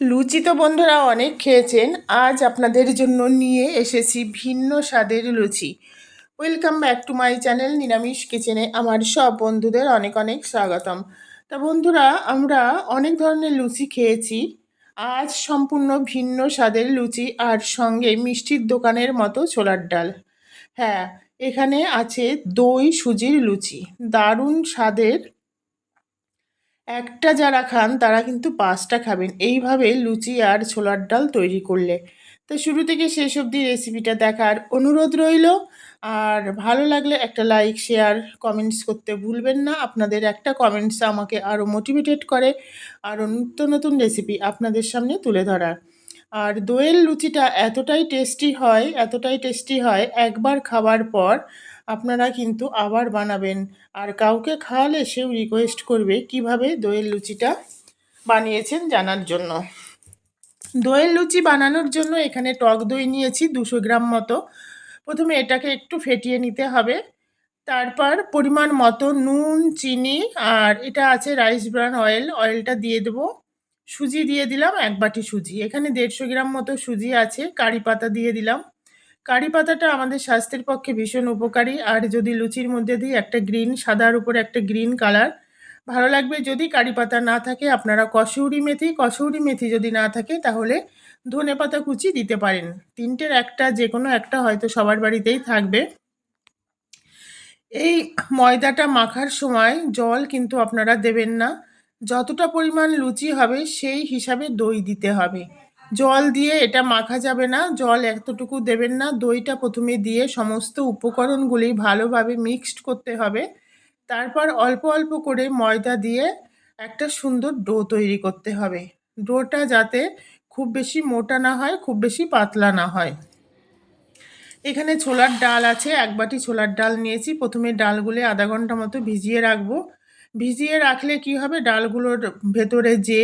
লুচি তো বন্ধুরা অনেক খেয়েছেন, আজ আপনাদের জন্য নিয়ে এসেছি ভিন্ন স্বাদের লুচি। Welcome back to my channel নিরামিষ কিচেনে আমার সব বন্ধুদের অনেক অনেক স্বাগতম। তা বন্ধুরা, আমরা অনেক ধরনের লুচি খেয়েছি, আজ সম্পূর্ণ ভিন্ন স্বাদের লুচি আর সঙ্গে মিষ্টির দোকানের মতো ছোলার ডাল। হ্যাঁ এখানে আছে দই সুজির লুচি, দারুণ স্বাদের একটা যারা খান, তারা কিন্তু পাঁচটা খাবেন। এইভাবে লুচি আর ছোলার ডাল তৈরি করলে। তো শুরু থেকে শেষ অবধি রেসিপিটা দেখার অনুরোধ রইল। আর ভালো লাগলে একটা লাইক শেয়ার কমেন্টস করতে ভুলবেন না। আপনাদের একটা কমেন্টস আমাকে আরও মোটিভেটেড করে। আরও নিত্য নতুন রেসিপি আপনাদের সামনে তুলে ধরার। আর দোয়েল লুচিটা এতটাই টেস্টি হয়, এতটাই টেস্টি হয়, একবার খাবার পর আপনারা কিন্তু আবার বানাবেন। আর কাউকে খাওয়ালে সেও রিকোয়েস্ট করবে কীভাবে দইয়ের লুচিটা বানিয়েছেন জানার জন্য। দইয়ের লুচি বানানোর জন্য এখানে টক দই নিয়েছি দুশো গ্রাম মতো। প্রথমে এটাকে একটু ফেটিয়ে নিতে হবে। তারপর পরিমাণ মতো নুন, চিনি আর এটা আছে রাইস ব্রান অয়েল। অয়েলটা দিয়ে দেবো। সুজি দিয়ে দিলাম, এক বাটি সুজি। এখানে দেড়শো গ্রাম মতো সুজি আছে, কারি পাতা দিয়ে দিলাম। কারি পাতাটা আমাদের স্বাস্থ্যের পক্ষে ভীষণ উপকারী। আর যদি লুচির মধ্যে দিই, একটা গ্রিন, সাদার উপরে একটা গ্রিন কালার। ভালো লাগবে যদি কারি পাতা না থাকে, আপনারা কসৌরি মেথি কসৌরি মেথি যদি না থাকে, তাহলে ধনে পাতা কুচি দিতে পারেন। তিনটের একটা যে কোনো একটা হয়তো সবার বাড়িতেই থাকবে। এই ময়দাটা মাখার সময় জল কিন্তু আপনারা দেবেন না। যতটা পরিমাণ লুচি হবে, সেই হিসাবে দই দিতে হবে। জল দিয়ে এটা মাখা যাবে না, জল এতটুকু দেবেন না, দইটা প্রথমে দিয়ে সমস্ত উপকরণগুলি ভালোভাবে মিক্সড করতে হবে। তারপর অল্প অল্প করে ময়দা দিয়ে একটা সুন্দর ডো তৈরি করতে হবে। ডোটা যাতে খুব বেশি মোটা না হয়, খুব বেশি পাতলা না হয়। এখানে ছোলার ডাল আছে, এক বাটি ছোলার ডাল নিয়েছি। প্রথমে ডালগুলো আধা ঘণ্টা মতো ভিজিয়ে রাখব। ভিজিয়ে রাখলে কি হবে? ডালগুলোর ভেতরে যে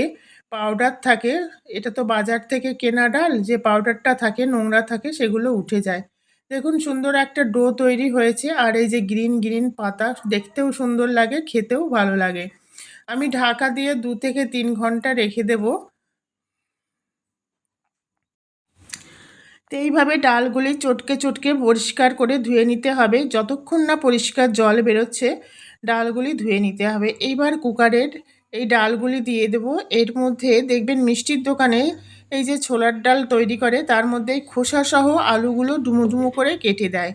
পাউডার থাকে, এটা তো বাজার থেকে কেনা ডাল, যে পাউডারটা থাকে, নোংরা থাকে, সেগুলো উঠে যায়। দেখুন সুন্দর একটা ডো তৈরি হয়েছে, আর এই যে গ্রিন গ্রিন পাতা, দেখতেও সুন্দর লাগে, খেতেও ভালো লাগে। আমি ঢাকা দিয়ে দু থেকে তিন ঘণ্টা রেখে দেব। তো এইভাবে ডালগুলি চটকে চটকে পরিষ্কার করে ধুয়ে নিতে হবে। যতক্ষণ না পরিষ্কার জল বেরোচ্ছে, ডালগুলি ধুয়ে নিতে হবে। এইবার কুকারের এই ডালগুলি দিয়ে দেবো। এর মধ্যে দেখবেন মিষ্টির দোকানে এই যে ছোলার ডাল তৈরি করে, তার মধ্যে খোসাসহ আলুগুলো ডুমো ডুমো করে কেটে দেয়।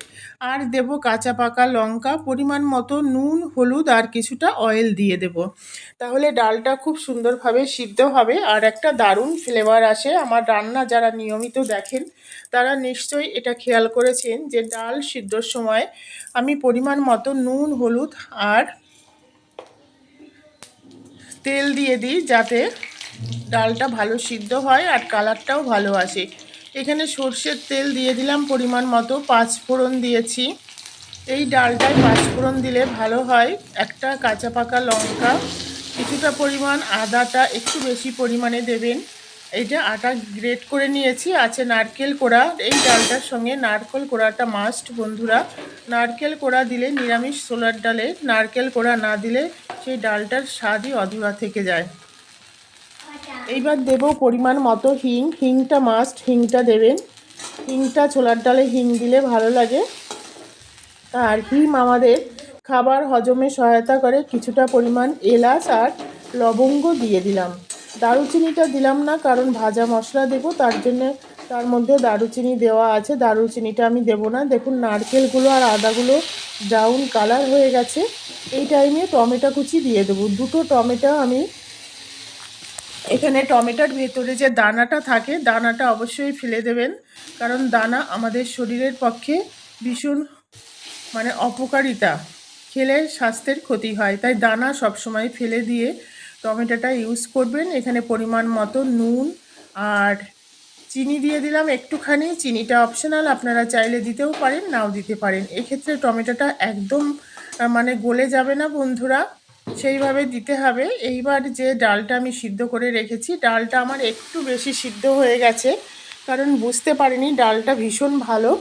আর দেব কাঁচা পাকা লঙ্কা, পরিমাণ মতো নুন, হলুদ আর কিছুটা অয়েল দিয়ে দেব। তাহলে ডালটা খুব সুন্দরভাবে সিদ্ধ হবে আর একটা দারুণ ফ্লেভার আসে। আমার রান্না যারা নিয়মিত দেখেন, তারা নিশ্চয়ই এটা খেয়াল করেছেন যে ডাল সিদ্ধর সময় আমি পরিমাণ মতো নুন, হলুদ আর তেল দিয়ে দিই যাতে ডালটা ভালো সিদ্ধ হয় আর কালারটাও ভালো আসে। এখানে সর্ষের তেল দিয়ে দিলাম পরিমাণ মতো, পাঁচ ফোড়ন দিয়েছি। এই ডালটায় পাঁচ ফোড়ন দিলে ভালো হয়। একটা কাঁচা পাকা লঙ্কা, কিছুটা পরিমাণ আদাটা একটু বেশি পরিমাণে দেবেন। এইটা আটা গ্রেট করে নিয়েছি, আছে নারকেল কোড়া। এই ডালটার সঙ্গে নারকেল কোড়াটা মাস্ট বন্ধুরা। নারকেল কোড়া দিলে নিরামিষ সোলার ডালে, নারকেল কোড়া না দিলে সেই ডালটার স্বাদই অধুরা থেকে যায়। এইবার দেব পরিমাণ মতো হিং। হিংটা মাস্ট হিংটা দেবেন। হিংটা ছোলার ডালে হিং দিলে ভালো লাগে। আর হিম আমাদের খাবার হজমে সহায়তা করে, কিছুটা পরিমাণ এলাচ আর লবঙ্গ দিয়ে দিলাম। দারুচিনিটা দিলাম না, কারণ ভাজা মশলা দেব, তার জন্য তার মধ্যে দারুচিনি দেওয়া আছে। দারুচিনিটা আমি দেব না। দেখুন, নারকেলগুলো আর আদাগুলো ব্রাউন কালার হয়ে গেছে। এই টাইমে টমেটো কুচি দিয়ে দেবো। দুটো টমেটো আমি এখানে টমেটোর ভেতরে যে দানাটা থাকে, দানাটা অবশ্যই ফেলে দেবেন। কারণ দানা আমাদের শরীরের পক্ষে ভীষণ মানে অপকারিতা। খেলে স্বাস্থ্যের ক্ষতি হয়। তাই দানা সবসময় ফেলে দিয়ে টমেটোটা ইউজ করবেন। এখানে পরিমাণ মতো নুন আর চিনি দিয়ে দিলাম একটুখানি। চিনিটা অপশনাল আপনারা চাইলে দিতেও পারেন, নাও দিতে পারেন। এক্ষেত্রে টমেটোটা একদম মানে গলে যাবে না বন্ধুরা। সেইভাবে দিতে হবে। এইবার যে ডালটা আমি সিদ্ধ করে রেখেছি, ডালটা আমার একটু বেশি সিদ্ধ হয়ে গেছে, কারণ বুঝতে পারিনি ডালটা ভীষণ ভালো।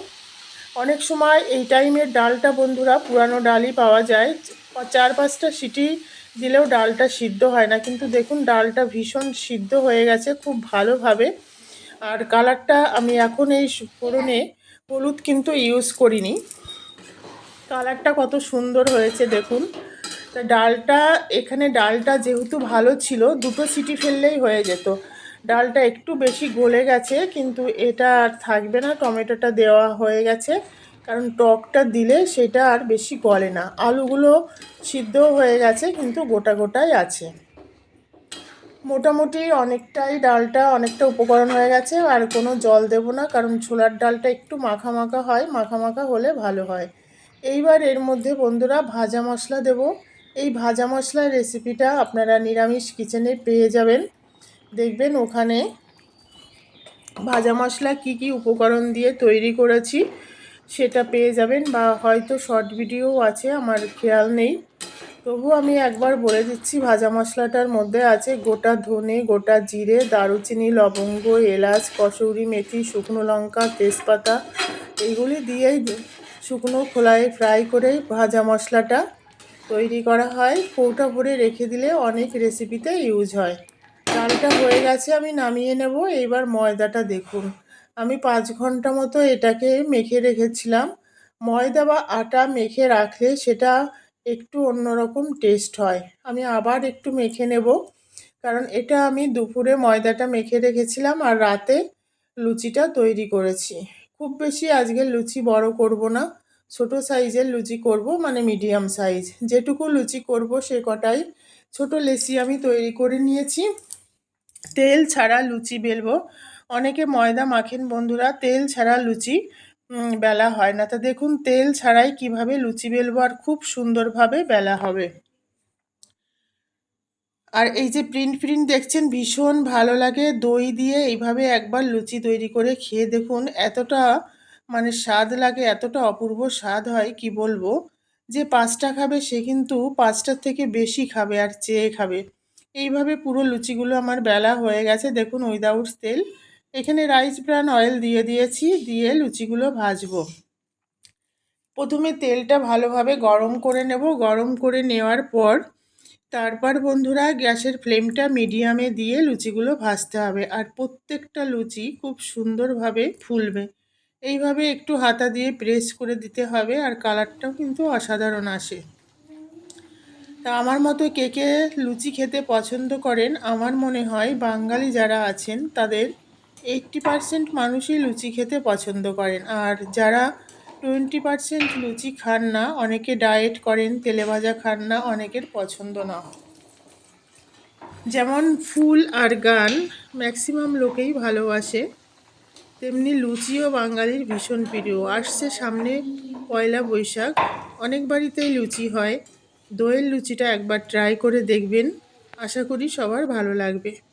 অনেক সময় এই টাইমের ডালটা বন্ধুরা, পুরানো ডালই পাওয়া যায়। চার পাঁচটা সিটি দিলেও ডালটা সিদ্ধ হয় না। কিন্তু দেখুন, ডালটা ভীষণ সিদ্ধ হয়ে গেছে খুব ভালোভাবে। আর কালারটা আমি এখন এই ফোড়নে হলুদ কিন্তু ইউজ করিনি। কালারটা কত সুন্দর হয়েছে দেখুন। তা ডালটা, এখানে ডালটা যেহেতু ভালো ছিল, দুটো সিটি ফেললেই হয়ে যেত। ডালটা একটু বেশি গলে গেছে, কিন্তু এটা আর থাকবে না, টমেটোটা দেওয়া হয়ে গেছে। কারণ টকটা দিলে সেটা আর বেশি গলে না। আলুগুলো সিদ্ধ হয়ে গেছে, কিন্তু গোটা গোটাই আছে। মোটামুটি অনেকটাই ডালটা অনেকটা উপকরণ হয়ে গেছে, আর কোনো জল দেব না, কারণ ছোলার ডালটা একটু মাখা মাখা হয়, মাখা মাখা হলে ভালো হয়। এইবার এর মধ্যে বন্ধুরা ভাজা মশলা দেব। এই ভাজা মশলার রেসিপিটা আপনারা নিরামিষ কিচেনে পেয়ে যাবেন। দেখবেন ওখানে ভাজা মশলা কি কি উপকরণ দিয়ে তৈরি করেছি। সেটা পেয়ে যাবেন বা হয়তো শর্ট ভিডিও আছে, আমার খেয়াল নেই। তবু আমি একবার বলে দিচ্ছি, ভাজা মশলাটার মধ্যে আছে গোটা ধনে, গোটা জিরে, দারুচিনি, লবঙ্গ, এলাচ, কসৌরি মেথি, শুকনো লঙ্কা, তেজপাতা, এইগুলি দিয়েই শুকনো খোলায় ফ্রাই করে ভাজা মশলাটা তৈরি করা হয়। কৌটা ভরে রেখে দিলে অনেক রেসিপিতে ইউজ হয়। ডালটা হয়ে গেছে, আমি নামিয়ে নেব। এইবার ময়দাটা দেখুন। আমি পাঁচ ঘণ্টা মতো এটাকে মেখে রেখেছিলাম। ময়দা বা আটা মেখে রাখলে সেটা একটু অন্যরকম টেস্ট হয়। আমি আবার একটু মেখে নেব, কারণ এটা আমি দুপুরে ময়দাটা মেখে রেখেছিলাম আর রাতে লুচিটা তৈরি করেছি। খুব বেশি আজকে লুচি বড় করব না, ছোট সাইজের লুচি করব মানে মিডিয়াম সাইজ। যেটুকু লুচি করব সে কটাই ছোট লেসি আমি তৈরি করে নিয়েছি। তেল ছাড়া লুচি বেলবো। অনেকে ময়দা মাখেন বন্ধুরা, তেল ছাড়া লুচি বেলা হয় না। তা দেখুন, তেল ছাড়াই কীভাবে লুচি বেলবো আর খুব সুন্দরভাবে বেলা হবে। আর এই যে প্রিন্ট প্রিন্ট দেখছেন, ভীষণ ভালো লাগে। দই দিয়ে এইভাবে একবার লুচি তৈরি করে খেয়ে দেখুন, এতটা মানে স্বাদ লাগে, এতটা অপূর্ব স্বাদ হয়, কি বলব? যে পাঁচটা খাবে সে কিন্তু পাঁচটার থেকে বেশি খাবে আর চেয়ে খাবে। এইভাবে পুরো লুচিগুলো আমার বেলা হয়ে গেছে। দেখুন উইদাউট তেল এখানে রাইস ব্রান অয়েল দিয়ে দিয়েছি, দিয়ে লুচিগুলো ভাজবো। প্রথমে তেলটা ভালোভাবে গরম করে নেব। গরম করে নেওয়ার পর তারপর বন্ধুরা গ্যাসের ফ্লেমটা মিডিয়ামে দিয়ে লুচিগুলো ভাজতে হবে আর প্রত্যেকটা লুচি খুব সুন্দরভাবে ফুলবে। এইভাবে একটু হাতা দিয়ে প্রেস করে দিতে হবে আর কালারটাও কিন্তু অসাধারণ আসে। তা আমার মতো কে কে লুচি খেতে পছন্দ করেন, আমার মনে হয় বাঙালি যারা আছেন তাদের এইট্টি পারসেন্ট মানুষই লুচি খেতে পছন্দ করেন। আর যারা টোয়েন্টি পারসেন্ট লুচি খান না, অনেকে ডায়েট করেন, তেলে ভাজা খান না, অনেকের পছন্দ না। যেমন ফুল আর গান ম্যাক্সিমাম লোকেই ভালোবাসে, তেমনি লুচিও বাঙালির ভীষণ প্রিয়। আসছে সামনে পয়লা বৈশাখ, অনেক বাড়িতেই লুচি হয়। দইয়ের লুচিটা একবার ট্রাই করে দেখবেন। আশা করি সবার ভালো লাগবে।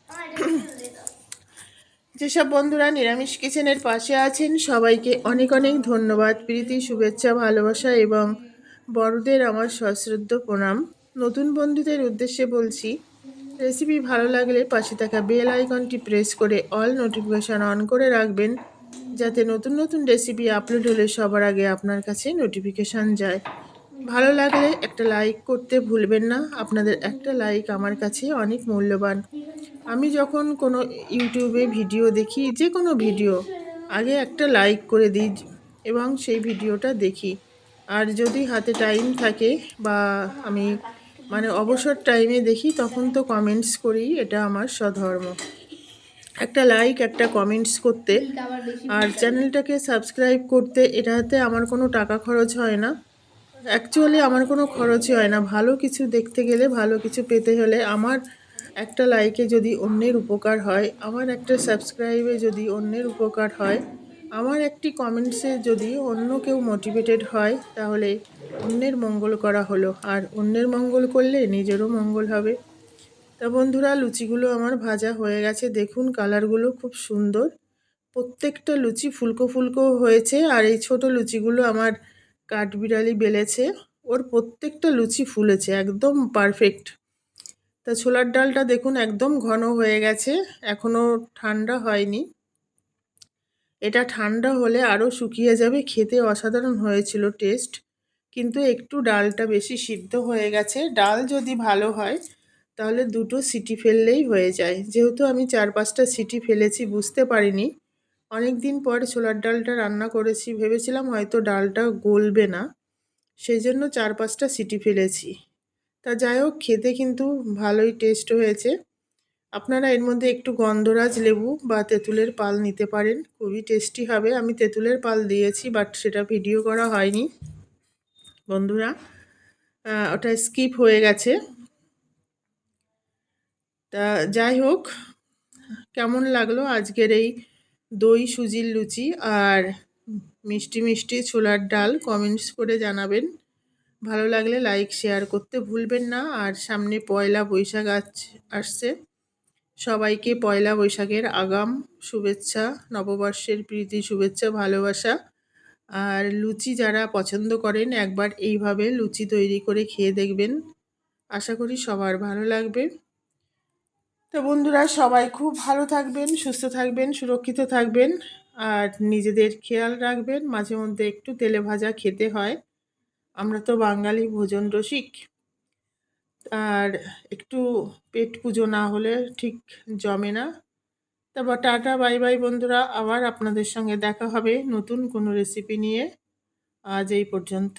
যেসব বন্ধুরা নিরামিষ কিচেনের পাশে আছেন, সবাইকে অনেক অনেক ধন্যবাদ, প্রীতি, শুভেচ্ছা, ভালোবাসা এবং বড়দের আমার সশ্রদ্ধ প্রণাম। নতুন বন্ধুদের উদ্দেশ্যে বলছি, রেসিপি ভালো লাগলে পাশে থাকা বেল আইকনটি প্রেস করে অল নোটিফিকেশান অন করে রাখবেন, যাতে নতুন নতুন রেসিপি আপলোড হলে সবার আগে আপনার কাছে নোটিফিকেশান যায়। ভালো লাগলে একটা লাইক করতে ভুলবেন না। আপনাদের একটা লাইক আমার কাছে অনেক মূল্যবান। আমি যখন কোনো ইউটিউবে ভিডিও দেখি যে কোনো ভিডিও আগে একটা লাইক করে দিই এবং সেই ভিডিওটা দেখি। আর যদি হাতে টাইম থাকে বা আমি মানে অবসর টাইমে দেখি, তখন তো কমেন্টস করি, এটা আমার স্বধর্ম। একটা লাইক একটা কমেন্টস করতে। আর চ্যানেলটাকে সাবস্ক্রাইব করতে, এটাতে আমার কোনো টাকা খরচ হয় না। অ্যাকচুয়ালি আমার কোনো খরচই হয় না। ভালো কিছু দেখতে গেলে, ভালো কিছু পেতে হলে আমার একটা লাইকে যদি অন্যের উপকার হয়, আমার একটা সাবস্ক্রাইবে যদি অন্যের উপকার হয়, আমার একটি কমেন্টসে যদি অন্য কেউ মোটিভেটেড হয়, তাহলে অন্যের মঙ্গল করা হলো। আর অন্যের মঙ্গল করলে নিজেরও মঙ্গল হবে। তা বন্ধুরা, লুচিগুলো আমার ভাজা হয়ে গেছে। দেখুন কালারগুলো খুব সুন্দর। প্রত্যেকটা লুচি ফুলকো ফুলকো হয়েছে। আর এই ছোট লুচিগুলো আমার কাঠবিড়ালি বেলেছে, ওর প্রত্যেকটা লুচি ফুলেছে, একদম পারফেক্ট তা ছোলার ডালটা দেখুন একদম ঘন হয়ে গেছে এখনও ঠান্ডা হয়নি। এটা ঠান্ডা হলে আরও শুকিয়ে যাবে, খেতে অসাধারণ হয়েছিল টেস্ট কিন্তু একটু ডালটা বেশি সিদ্ধ হয়ে গেছে, ডাল যদি ভালো হয়, তাহলে দুটো সিটি ফেললেই হয়ে যায়। যেহেতু আমি চার পাঁচটা সিটি ফেলেছি, বুঝতে পারিনি। অনেক দিন পর ছোলার ডালটা রান্না করেছি, ভেবেছিলাম হয়তো ডালটা গলবে না। সেই জন্য চার পাঁচটা সিটি ফেলেছি। তা যাই হোক, খেতে কিন্তু ভালোই টেস্ট হয়েছে। আপনারা এর মধ্যে একটু গন্ধরাজ লেবু বা তেঁতুলের পাল নিতে পারেন, খুবই টেস্টি হবে। আমি তেঁতুলের পাল দিয়েছি বাট সেটা ভিডিও করা হয়নি। বন্ধুরা ওটা স্কিপ হয়ে গেছে। তা যাই হোক, কেমন লাগল আজকের এই দই, সুজির লুচি আর মিষ্টি মিষ্টি ছোলার ডাল কমেন্টস করে জানাবেন। ভালো লাগলে লাইক শেয়ার করতে ভুলবেন না। আর সামনে পয়লা বৈশাখ আসছে। সবাইকে পয়লা বৈশাখের আগাম শুভেচ্ছা, নববর্ষের প্রীতি, শুভেচ্ছা, ভালোবাসা। আর লুচি যারা পছন্দ করেন, একবার এইভাবে লুচি তৈরি করে খেয়ে দেখবেন। আশা করি সবার ভালো লাগবে। তো বন্ধুরা, সবাই খুব ভালো থাকবেন, সুস্থ থাকবেন, সুরক্ষিত থাকবেন, আর নিজেদের খেয়াল রাখবেন। মাঝে মধ্যে একটু তেলে ভাজা খেতে হয়। আমরা তো বাঙালি ভোজন রসিক। আর একটু পেট পুজো না হলে ঠিক জমে না। তারপর টাটা, বাই বাই বন্ধুরা। আবার আপনাদের সঙ্গে দেখা হবে নতুন কোনো রেসিপি নিয়ে। আজ এই পর্যন্ত।